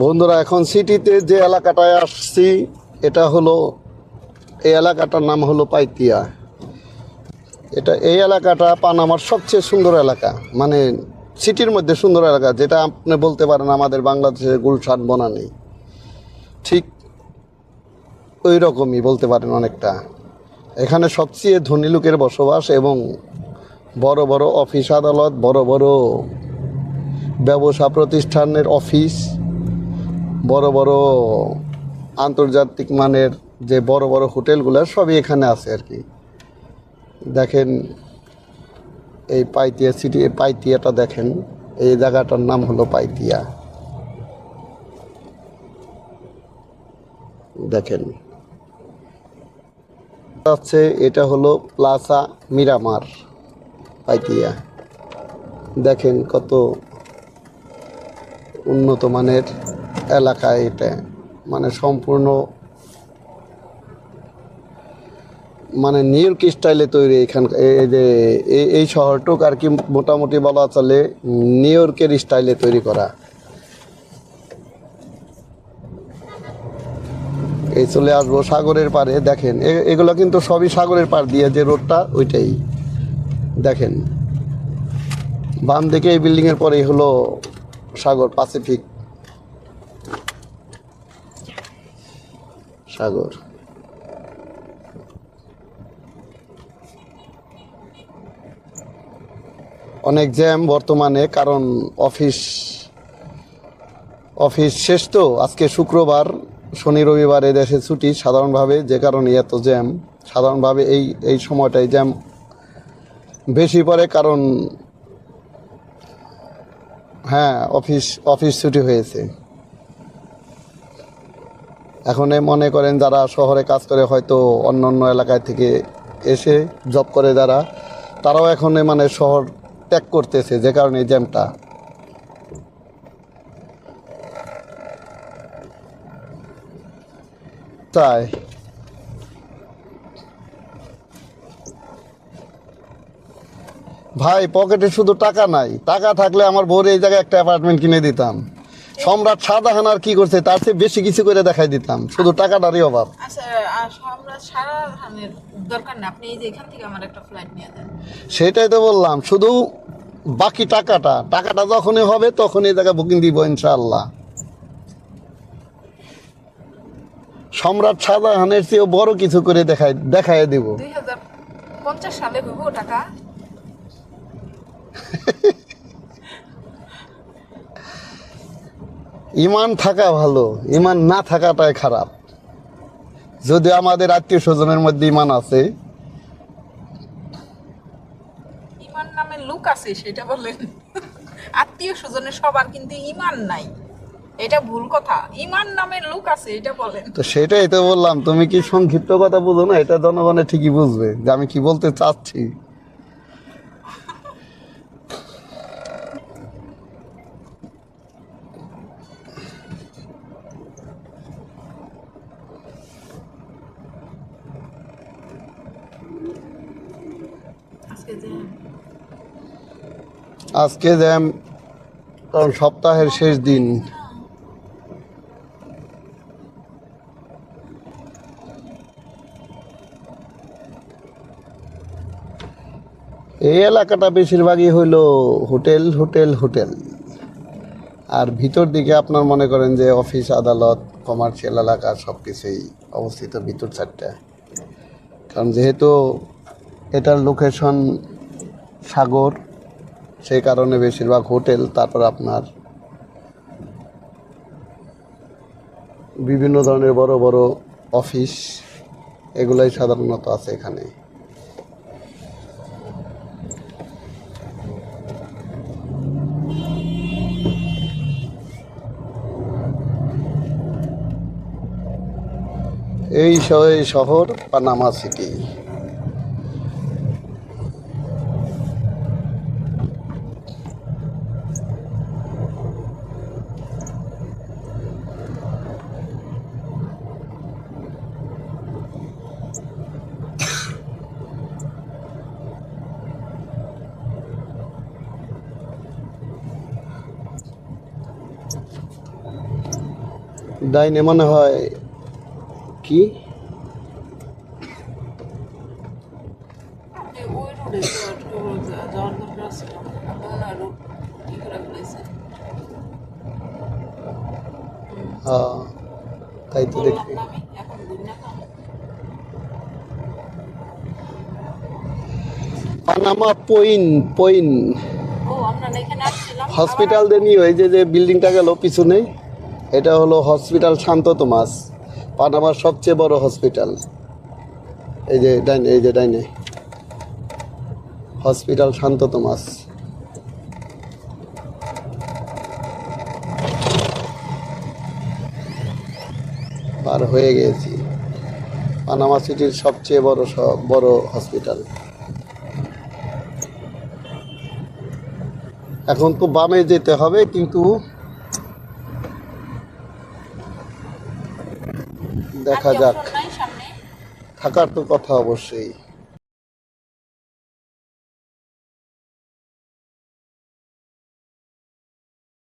বন্ধুরা, এখন সিটিতে যে এলাকাটায় আসছি, এটা হলো, এই এলাকাটার নাম হলো পাইতিয়া। এটা এই এলাকাটা পানামার সবচেয়ে সুন্দর এলাকা। মানে সিটির মধ্যে সুন্দর এলাকা, যেটা আপনি বলতে পারেন আমাদের বাংলাদেশের গুলশান, বনানি। ঠিক ওই রকমই বলতে পারেন অনেকটা। এখানে সবচেয়ে ধনী লোকের বসবাস এবং বড় বড় অফিস আদালত, বড় বড় ব্যবসা প্রতিষ্ঠানের অফিস। বড় বড় আন্তর্জাতিক মানের যে বড় বড় হোটেলগুলো সবই এখানে আছে আর কি। দেখেন, এই পাইতিয়া সিটি পাইতিয়াটা দেখেন, এই জায়গাটার নাম হলো পাইতিয়া। দেখেন আছে এটা হলো প্লাসা মিরামার, পাইতিয়া। দেখেন কত উন্নত মানের এলাকা এটা মানে সম্পূর্ণ মানে নিউ ইয়র্ক স্টাইলে তৈরি এখান এই যে এই- শহরটুক আর কি মোটামুটি বলা চলে নিউ ইয়র্কের স্টাইলে তৈরি করা। এই চলে আসব সাগরের পাড়ে, দেখেন এগুলো কিন্তু সবই সাগরের পাড় দিয়ে যে রোডটা ওইটাই, দেখেন। বাম দিকে এই বিল্ডিংয়ের পরেই হলো সাগর প্যাসিফিক সাগর। অনেক জ্যাম বর্তমানে, কারণ অফিস অফিস শেষ তো। আজকে শুক্রবার, শনি রবিবার দেশে ছুটি। সাধারণভাবে যে কারণে এত জ্যাম, সাধারণভাবে এই এই সময়টাই জ্যাম বেশি পড়ে, কারণ হ্যাঁ অফিস অফিস ছুটি হয়েছে। এখন মনে করেন যারা শহরে কাজ করে হয়তো অন্য অন্য এলাকায় থেকে এসে জব করে যারা, তারাও এখন মানে শহর ত্যাগ করতেছে যে কারণে জ্যামটা তাই। ভাই পকেটে শুধু টাকা নাই, টাকা থাকলে আমার বউর এই জায়গায় একটা অ্যাপার্টমেন্ট কিনে দিতাম। সম্রাট শাহজাহান আর কি করছে তার চেয়ে বেশি কিছু করে দেখাই দিতাম। শুধু টাকাটারই অভাব। আচ্ছা সেটাই তো বললাম শুধু বাকি টাকাটা টাকাটা যখনই হবে তখন এই জায়গায় বুকিং দিব ইনশাআল্লাহ। সম্রাট শাহজাহানের চেয়েও বড় কিছু করে দেখাই দেখাই দিব। দুই হাজার পঞ্চাশ সালে টাকা ইমান থাকা ভালো ইমান না থাকাটাই খারাপ। যদি আমাদের আত্মীয় স্বজনের মধ্যে ইমান আছে ইমান লোক আছে সেটা বলেন। আত্মীয় স্বজনের সবার কিন্তু ইমান নাই। এটা ভুল কথা। ইমান নামের লোক আছে এটা বলেন। তো সেটাই তো বললাম তুমি কি সংক্ষিপ্ত কথা বুঝো না? এটা জনগণে ঠিকই বুঝবে যে আমি কি বলতে চাচ্ছি। আজকে জ্যাম কারণ সপ্তাহের শেষ দিন। এই এলাকাটা বেশিরভাগই হইল হোটেল হোটেল হোটেল। আর ভিতর দিকে আপনার মনে করেন যে অফিস, আদালত, কমার্শিয়াল এলাকা সব কিছুই অবস্থিত ভিতর চারটা। কারণ যেহেতু এটার লোকেশন সাগর, সেই কারণে বেশিরভাগ হোটেল, তারপর আপনার বিভিন্ন ধরনের বড় বড় অফিস, এগুলাই সাধারণত আছে এখানে। এই শহর, পানামা সিটি। ডাইনে মনে হয় কি? হয় তাই তো দেখি? Panama point point. হসপিটাল দিয়ে নিয়ে ওই যে যে বিল্ডিংটা গেল পিছনে এটা হলো হসপিটাল শান্ত তোমাস, পানামার সবচেয়ে বড় হসপিটাল। এই যে ডাইনে, এই যে ডাইনে। হসপিটাল শান্ত তোমাস। পার হয়ে গিয়েছি পানামা সিটির সবচেয়ে বড় বড় হসপিটাল। এখন তো বামে যেতে হবে, কিন্তু দেখা যাক। থাকার তো কথা অবশ্যই।